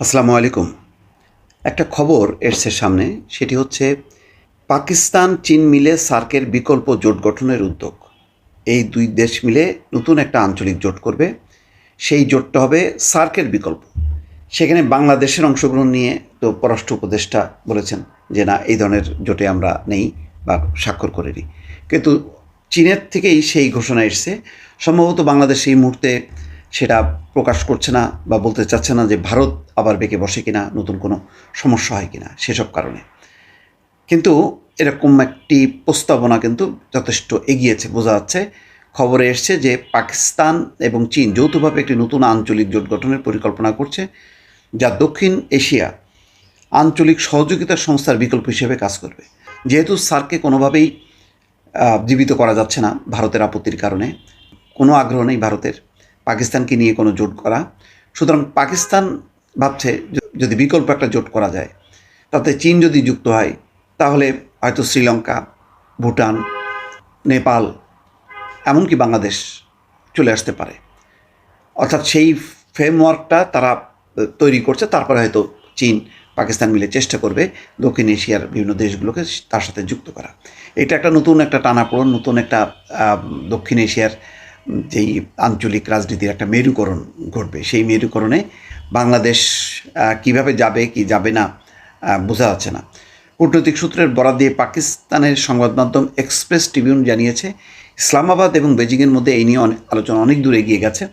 আসসালামু আলাইকুম। একটা খবর এসছে সামনে, সেটি হচ্ছে পাকিস্তান চীন মিলে সার্কের বিকল্প জোট গঠনের উদ্যোগ। এই দুই দেশ মিলে নতুন একটা আঞ্চলিক জোট করবে। সেই জোটটা হবে সার্কের বিকল্প। সেখানে বাংলাদেশের অংশগ্রহণ নিয়ে তো পররাষ্ট্র উপদেষ্টা বলেছেন যে, না, এই ধরনের জোটে আমরা নেই বা স্বাক্ষর করিনি কিন্তু চীনের থেকেই সেই ঘোষণা এসছে। সম্ভবত বাংলাদেশ এই মুহূর্তে সেটা প্রকাশ করছে না বা বলতে চাচ্ছে না যে ভারত আবার বেঁকে বসে কিনা, নতুন কোনো সমস্যা হয় কিনা সেসব কারণে। কিন্তু এরকম একটি প্রস্তাবনা কিন্তু যথেষ্ট এগিয়েছে, বোঝা যাচ্ছে। খবরে এসছে যে পাকিস্তান এবং চীন যৌথভাবে একটি নতুন আঞ্চলিক জোট গঠনের পরিকল্পনা করছে, যা দক্ষিণ এশিয়া আঞ্চলিক সহযোগিতা সংস্থার বিকল্প হিসেবে কাজ করবে। যেহেতু সার্ককে কোনোভাবেই জীবিত করা যাচ্ছে না ভারতের আপত্তির কারণে, কোনো আগ্রহ নেই ভারতের। পাকিস্তানকে নিয়ে কোনো জোট করা। সুতরাং পাকিস্তান ভাবছে যদি বিকল্প একটা জোট করা যায়, তাতে চীন যদি যুক্ত হয়, তাহলে হয়তো শ্রীলঙ্কা, ভুটান, নেপাল, এমনকি বাংলাদেশ চলে আসতে পারে। অর্থাৎ সেই ফ্রেমওয়ার্কটা তারা তৈরি করছে, তারপরে হয়তো চীন, পাকিস্তান মিলে চেষ্টা করবে দক্ষিণ এশিয়ার বিভিন্ন দেশগুলোকে তার সাথে যুক্ত করা। এটা একটা নতুন একটা টানাপোড়ন, নতুন একটা দক্ষিণ এশিয়ার যেই আঞ্চলিক রাজনীতির একটা মেরুকরণ ঘটবে, সেই মেরুকরণে বাংলাদেশ কীভাবে যাবে, কি যাবে না বোঝা যাচ্ছে না। কূটনৈতিক সূত্রের বরাদ দিয়ে পাকিস্তানের সংবাদ মাধ্যম এক্সপ্রেস ট্রিবিউন জানিয়েছে, ইসলামাবাদ এবং বেজিংয়ের মধ্যে এই নিয়ে অনেক আলোচনা অনেক দূর এগিয়ে গেছে।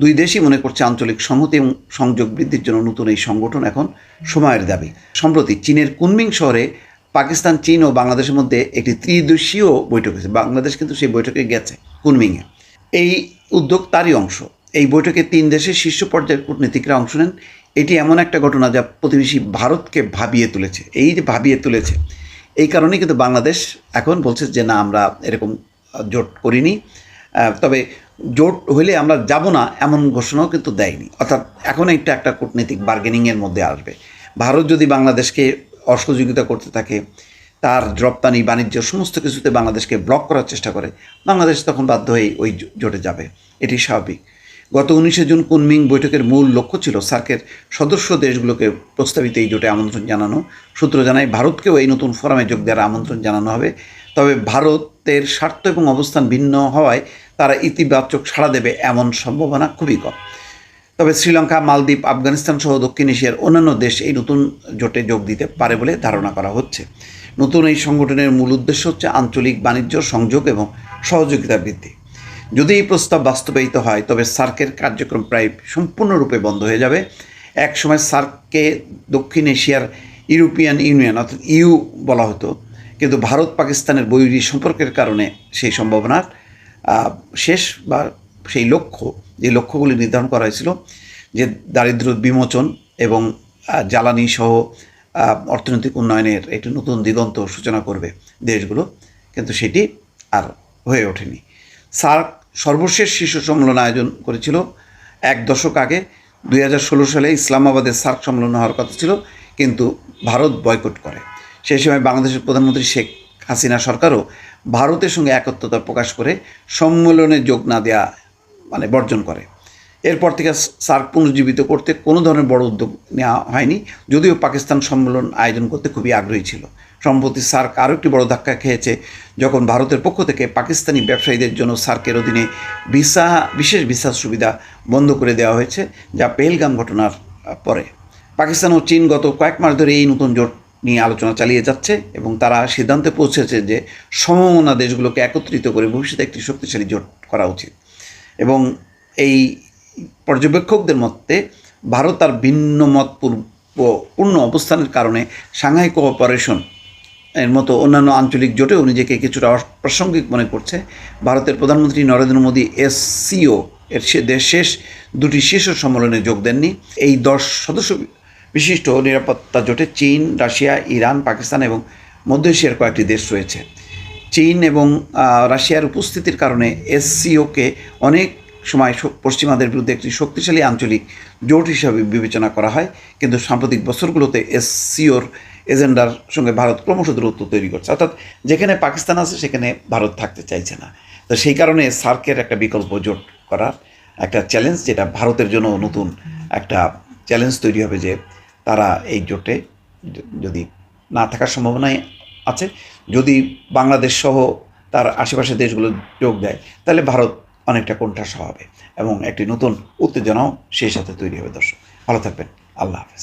দুই দেশই মনে করছে আঞ্চলিক সংহতি এবং সংযোগ বৃদ্ধির জন্য নতুন এই সংগঠন এখন সময়ের দাবি। সম্প্রতি চীনের কুনমিং শহরে পাকিস্তান, চীন ও বাংলাদেশের মধ্যে একটি ত্রিদেশীয় বৈঠক হয়েছে। বাংলাদেশ কিন্তু সেই বৈঠকে গেছে কুনমিংয়ে। এই উদ্যোগ তারই অংশ। এই বৈঠকে তিন দেশের শীর্ষ পর্যায়ের কূটনীতিকরা অংশ নেন। এটি এমন একটা ঘটনা যা প্রতিবেশী ভারতকে ভাবিয়ে তুলেছে। এই যে ভাবিয়ে তুলেছে, এই কারণেই কিন্তু বাংলাদেশ এখন বলছে যে, না, আমরা এরকম জোট করিনি। তবে জোট হইলে আমরা যাব না এমন ঘোষণাও কিন্তু দেয়নি। অর্থাৎ এখন এটা একটা কূটনীতিক বার্গেনিংয়ের মধ্যে আসবে। ভারত যদি বাংলাদেশকে অসহযোগিতা করতে থাকে তার রপ্তানি বাণিজ্য সমস্ত কিছুতে বাংলাদেশকে ব্লক করার চেষ্টা করে, বাংলাদেশ তখন বাধ্য হয়ে ওই জোটে যাবে। এটি স্বাভাবিক। গত উনিশে জুন কুনমিং বৈঠকের মূল লক্ষ্য ছিল সার্কের সদস্য দেশগুলোকে প্রস্তাবিত এই জোটে আমন্ত্রণ জানানো। সূত্র জানায়, ভারতকেও এই নতুন ফোরামে যোগ দেওয়ার আমন্ত্রণ জানানো হবে। তবে ভারতের স্বার্থ এবং অবস্থান ভিন্ন হওয়ায় তারা ইতিবাচক সাড়া দেবে এমন সম্ভাবনা খুবই কম। তবে শ্রীলঙ্কা, মালদ্বীপ, আফগানিস্তান সহ দক্ষিণ এশিয়ার অন্যান্য দেশ এই নতুন জোটে যোগ দিতে পারে বলে ধারণা করা হচ্ছে। নতুন এই সংগঠনের মূল উদ্দেশ্য হচ্ছে আঞ্চলিক বাণিজ্য, সংযোগ এবং সহযোগিতা বৃদ্ধি। যদি এই প্রস্তাব বাস্তবায়িত হয়, তবে সার্কের কার্যক্রম প্রায় সম্পূর্ণরূপে বন্ধ হয়ে যাবে। এক সময় সার্ককে দক্ষিণ এশিয়ার ইউরোপিয়ান ইউনিয়ন অর্থাৎ ইউ বলা হতো। কিন্তু ভারত পাকিস্তানের বৈরী সম্পর্কের কারণে সেই সম্ভাবনার শেষ বা সেই লক্ষ্য, যে লক্ষ্যগুলি নির্ধারণ করা হয়েছিল, যে দারিদ্র বিমোচন এবং জ্বালানি সহ অর্থনৈতিক উন্নয়নের একটি নতুন দিগন্ত সূচনা করবে দেশগুলো, কিন্তু সেটি আর হয়ে ওঠেনি। সার্ক সর্বশেষ শীর্ষ সম্মেলন আয়োজন করেছিল এক দশক আগে। দু হাজার ষোলো সালে ইসলামাবাদে সার্ক সম্মেলন হওয়ার কথা ছিল, কিন্তু ভারত বয়কট করে। সেই সময় বাংলাদেশের প্রধানমন্ত্রী শেখ হাসিনা সরকারও ভারতের সঙ্গে একত্রতা প্রকাশ করে সম্মেলনে যোগ না দেওয়া মানে বর্জন করে। এরপর থেকে সার্ক পুনর্জীবিত করতে কোনো ধরনের বড় উদ্যোগ নেওয়া হয়নি, যদিও পাকিস্তান সম্মেলন আয়োজন করতে খুবই আগ্রহী ছিল। সম্প্রতি সার্ক আরও একটি বড় ধাক্কা খেয়েছে, যখন ভারতের পক্ষ থেকে পাকিস্তানি ব্যবসায়ীদের জন্য সার্কের অধীনে ভিসা, বিশেষ ভিসা সুবিধা বন্ধ করে দেওয়া হয়েছে, যা পেহেলগাম ঘটনার পরে। পাকিস্তান ও চীন গত কয়েক মাস ধরে এই নতুন জোট নিয়ে আলোচনা চালিয়ে যাচ্ছে এবং তারা সিদ্ধান্তে পৌঁছেছে যে সমমনা দেশগুলোকে একত্রিত করে ভবিষ্যতে একটি শক্তিশালী জোট করা উচিত। এবং এই পর্যবেক্ষকদের মতে ভারত তার ভিন্ন মত পূর্ণ অবস্থানের কারণে সাংহাই কোঅপারেশন এর মতো অন্যান্য আঞ্চলিক জোটেও নিজেকে কিছুটা প্রাসঙ্গিক মনে করছে। ভারতের প্রধানমন্ত্রী নরেন্দ্র মোদী এসসিও এর শেষ দুটি শীর্ষ সম্মেলনে যোগ দেননি। এই দশ সদস্য বিশিষ্ট নিরাপত্তা জোটে চীন, রাশিয়া, ইরান, পাকিস্তান এবং মধ্য এশিয়ার কয়েকটি দেশ রয়েছে। চীন এবং রাশিয়ার উপস্থিতির কারণে এসসিওকে অনেক সময় পশ্চিমাদের বিরুদ্ধে একটি শক্তিশালী আঞ্চলিক জোট হিসাবে বিবেচনা করা হয়। কিন্তু সাম্প্রতিক বছরগুলোতে এসসিওর এজেন্ডার সঙ্গে ভারত ক্রমশ দূরত্ব তৈরি করছে। অর্থাৎ যেখানে পাকিস্তান আছে, সেখানে ভারত থাকতে চাইছে না। তো সেই কারণে সার্কের একটা বিকল্প জোট করার একটা চ্যালেঞ্জ, যেটা ভারতের জন্য নতুন একটা চ্যালেঞ্জ তৈরি হবে যে তারা এই জোটে যদি না থাকার সম্ভাবনাই আছে। যদি বাংলাদেশ সহ তার আশেপাশের দেশগুলো যোগ দেয়, তাহলে ভারত অনেকটা কোণঠাসা হবে এবং একটি নতুন উত্তেজনাও সেই সাথে তৈরি হবে। দর্শক, ভালো থাকবেন। আল্লাহ হাফেজ।